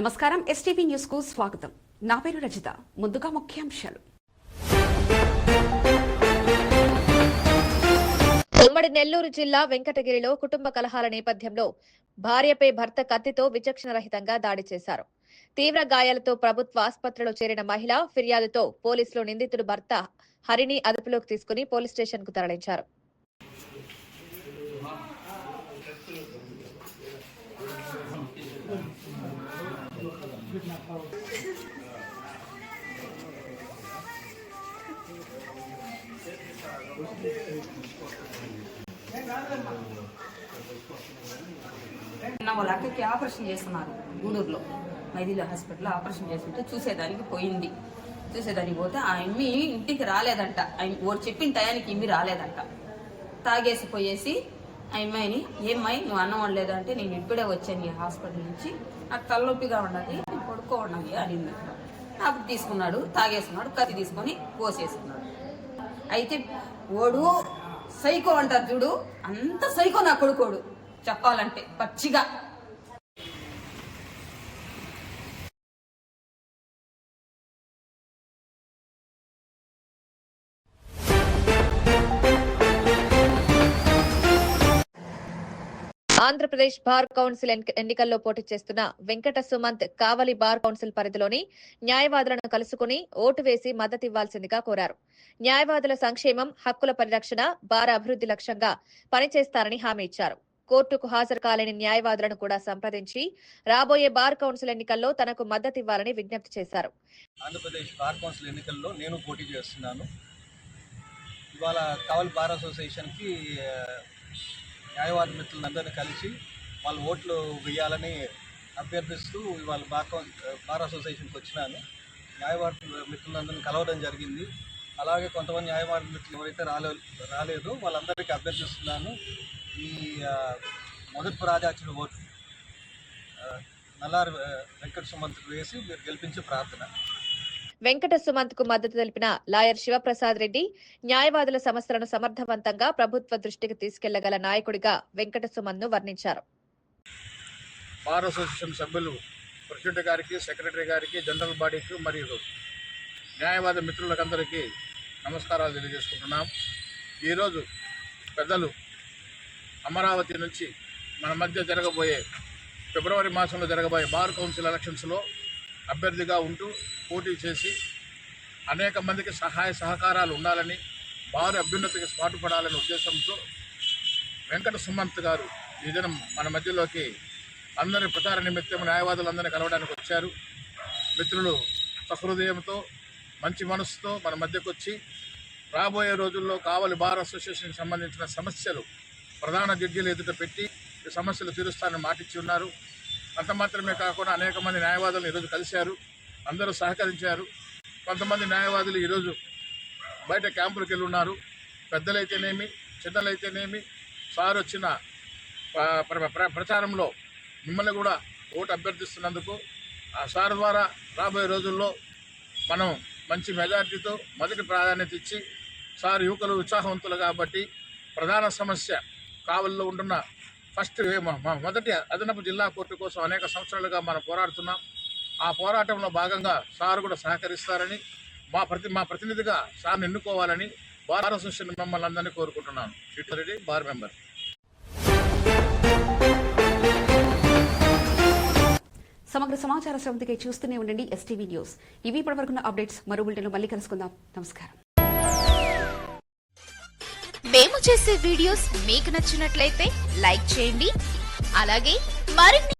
నమస్కారం. ఎస్టీవీ న్యూస్కు స్వాగతం. నా పేరు రజిత. ముందుగా ముఖ్యాంశాలు. ఉమ్మడి నెల్లూరు జిల్లా వెంకటగిరిలో కుటుంబ కలహాల నేపథ్యంలో భార్యపై భర్త కత్తితో విచక్షణ రహితంగా దాడి చేశారు. తీవ్ర గాయాలతో ప్రభుత్వ ఆసుపత్రిలో చేరిన మహిళ ఫిర్యాదుతో పోలీసులు నిందితుడు భర్త హరిని అదుపులోకి తీసుకుని పోలీస్ స్టేషన్కు తరలించారు. వాళ్ళ అక్కకి ఆపరేషన్ చేస్తున్నారు గూడూరులో మైదిలో హాస్పిటల్లో ఆపరేషన్ చేస్తుంటే చూసేదానికి పోయింది. చూసేదానికి పోతే ఆ ఎమ్మి ఇంటికి రాలేదంట. ఆ- ఓరు చెప్పిన టయానికి ఇమ్మి రాలేదంట. తాగేసి పోయేసి ఆ అమ్మాయిని ఏమ్మాయి నువ్వు అన్నం వండలేదంటే నేను ఇప్పుడే వచ్చాను ఈ హాస్పిటల్ నుంచి. నాకు తలనొప్పిగా ఉన్నది. కొడుకోండి అడిగింది అప్పుడు తీసుకున్నాడు తాగేసుకున్నాడు కత్తి తీసుకొని కోసేసుకున్నాడు. అయితే ఓడు సైకో అంటారు చూడు అంత సైకో నా కొడుకోడు చెప్పాలంటే పచ్చిగా. ఆంధ్రప్రదేశ్ బార్ కౌన్సిల్ ఎన్నికల్లో పోటీ చేస్తున్న వెంకట సుమంత్ కావలి బార్ కౌన్సిల్ పరిధిలోని న్యాయవాదులను కలుసుకుని ఓటు వేసి మద్దతివ్వాల్సిందిగా కోరారు. న్యాయవాదుల సంక్షేమం హక్కుల పరిరక్షణ బార్ అభివృద్ధి లక్ష్యంగా పనిచేస్తారని హామీ ఇచ్చారు. కోర్టుకు హాజరు కాలేని న్యాయవాదులను కూడా సంప్రదించి రాబోయే బార్ కౌన్సిల్ ఎన్నికల్లో తనకు మద్దతివ్వాలని విజ్ఞప్తి చేశారు. ఆంధ్రప్రదేశ్ బార్ కౌన్సిల్ ఎన్నికల్లో నేను పోటీ చేస్తున్నాను. ఇవాళ కావల్ బార్ అసోసియేషన్కి న్యాయవాద మిత్రులందరినీ కలిసి వాళ్ళ ఓట్లు వేయాలని అభ్యర్థిస్తూ ఇవాళ బార్ బార్ అసోసియేషన్కి వచ్చినాను. న్యాయవాద మిత్రులందరినీ కలవడం జరిగింది. అలాగే కొంతమంది న్యాయవాద మిత్రులు ఎవరైతే రాలే రాలేదు వాళ్ళందరికీ అభ్యర్థిస్తున్నాను. ఈ మొదటి ప్రాజాచుల ఓటు. ఆ, నల్లారి వెంకట సుమంత్కి వేసి మీరు గెలిపించి ప్రార్థన. వెంకట సుమంత్కు మద్దతు తెలిపిన లాయర్ శివప్రసాద్ రెడ్డి న్యాయవాదుల సమస్యలను సమర్థవంతంగా ప్రభుత్వ దృష్టికి తీసుకెళ్ళగల నాయకుడిగా వెంకట సుమంత్ను వర్ణించారు. బార్ అసోసియేషన్ సభ్యులు ప్రెసిడెంట్ గారికి సెక్రటరీ గారికి జనరల్ బాడీకి మరియు న్యాయవాద మిత్రులకందరికీ నమస్కారాలు తెలియజేసుకుంటున్నాం. ఈరోజు పెద్దలు అమరావతి నుంచి మన మధ్య జరగబోయే ఫిబ్రవరి మాసంలో జరగబోయే బార్ కౌన్సిల్ ఎలక్షన్స్లో అభ్యర్థిగా ఉంటూ పోటీ చేసి అనేక మందికి సహాయ సహకారాలు ఉండాలని వారి అభ్యున్నతికి పాటుపడాలనే ఉద్దేశంతో వెంకట సుమంత్ గారు ఈ దినం మన మధ్యలోకి అందరి ప్రచార నిమిత్తం న్యాయవాదులందరినీ కలవడానికి వచ్చారు. మిత్రులు సహృదయంతో మంచి మనసుతో మన మధ్యకు వచ్చి రాబోయే రోజుల్లో కావలి బార్ అసోసియేషన్కి సంబంధించిన సమస్యలు ప్రధాన జడ్జీలు ఎదుట పెట్టి ఈ సమస్యలు తీరుస్తానని మాటిచ్చి ఉన్నారు. అంత మాత్రమే కాకుండా అనేక మంది న్యాయవాదులు ఈరోజు కలిశారు అందరూ సహకరించారు. కొంతమంది న్యాయవాదులు ఈరోజు బయట క్యాంపులకు వెళ్ళి ఉన్నారు పెద్దలైతేనేమి చిన్నలైతేనేమి సార్ వచ్చిన ప్ర- ప్ర- ప్రచారంలో మిమ్మల్ని కూడా ఓటు అభ్యర్థిస్తున్నందుకు ఆ సార్ ద్వారా రాబోయే రోజుల్లో మనం మంచి మెజార్టీతో మొదటి ప్రాధాన్యత ఇచ్చి సార్ యువకులు ఉత్సాహవంతులు కాబట్టి ప్రధాన సమస్య కావల్లో ఉంటున్న ఫస్ట్ మొదటి అదనపు జిల్లా కోర్టు కోసం అనేక సంవత్సరాలుగా మనం పోరాడుతున్నాం. ఆ పోరాటంలో భాగంగా సార్ కూడా సహకరిస్తారని మా ప్రతి మా ప్రతినిధిగా సార్ని ఎన్నుకోవాలని బార్ అసోసియేషన్ మిమ్మల్ని అందరినీ కోరుకుంటున్నాను. Reddy bar member. సమగ్ర సమాచార శ్రవంతికై చూస్తూనే ఉండండి ఎస్టీవీ న్యూస్. ఇవి ఇప్పటివరకున్న అప్డేట్స్. మరో బులెటిన్లో మళ్ళీ కలుసుకుందాం. నమస్కారం. మేము చేసే వీడియోస్ మీకు నచ్చినట్లయితే లైక్ చేయండి. అలాగే మరిన్ని